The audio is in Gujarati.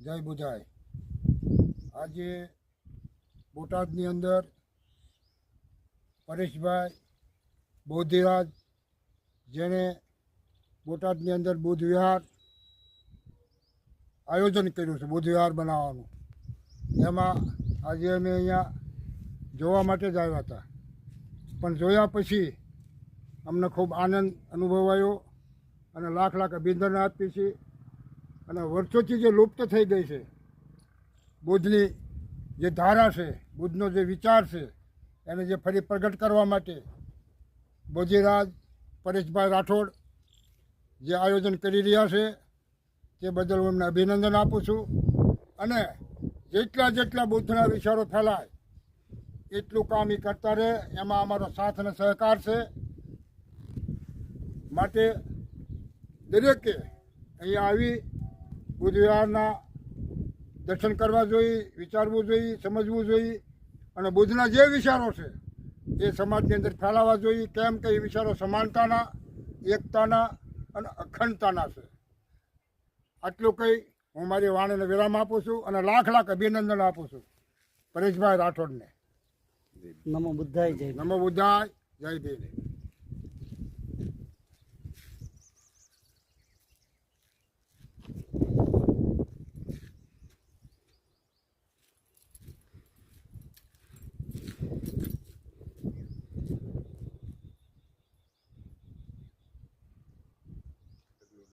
જય બુજાય. આજે બોટાદની અંદર પરેશભાઈ બોધિરાજ, જેણે બોટાદની અંદર બુદ્ધ વિહાર આયોજન કર્યું છે બુદ્ધ વિહાર બનાવવાનું. એમાં આજે અમે અહીંયા જોવા માટે જ આવ્યા હતા. પણ જોયા પછી અમને ખૂબ આનંદ અનુભવાયો અને લાખ લાખ અભિનંદન આપીએ છીએ. અને વર્ષોથી જે લુપ્ત થઈ ગઈ છે, બુદ્ધની જે ધારા છે, બુદ્ધનો જે વિચાર છે, એને જે ફરી પ્રગટ કરવા માટે બોધીરાજ પરેશભાઈ રાઠોડ જે આયોજન કરી રહ્યા છે, તે બદલ હું એમને અભિનંદન આપું છું. અને જેટલા જેટલા બુદ્ધના વિચારો ફેલાય, એટલું કામ એ કરતા રહે, એમાં અમારો સાથ અને સહકાર છે. માટે દરેકે અહીંયા આવી બુદ્ધ વિહારના દર્શન કરવા જોઈએ વિચારવું જોઈએ સમજવું જોઈએ અને બુદ્ધના જે વિચારો છે એ સમાજની અંદર ફેલાવવા જોઈએ કેમ કે એ વિચારો સમાનતાના એકતાના અને અખંડતાના છે. આટલું કહી હું મારી વાણીને વિરામ આપું છું અને લાખ લાખ અભિનંદન આપું છું. પરેશભાઈ રાઠોડને. નમો બુદ્ધાય જય નમો બુદ્ધાય જય ભીમ.